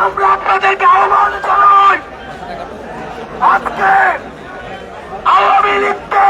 আমরা আপনাদেরকে আহ্বান জানাই আজকে আওয়ামী লীগকে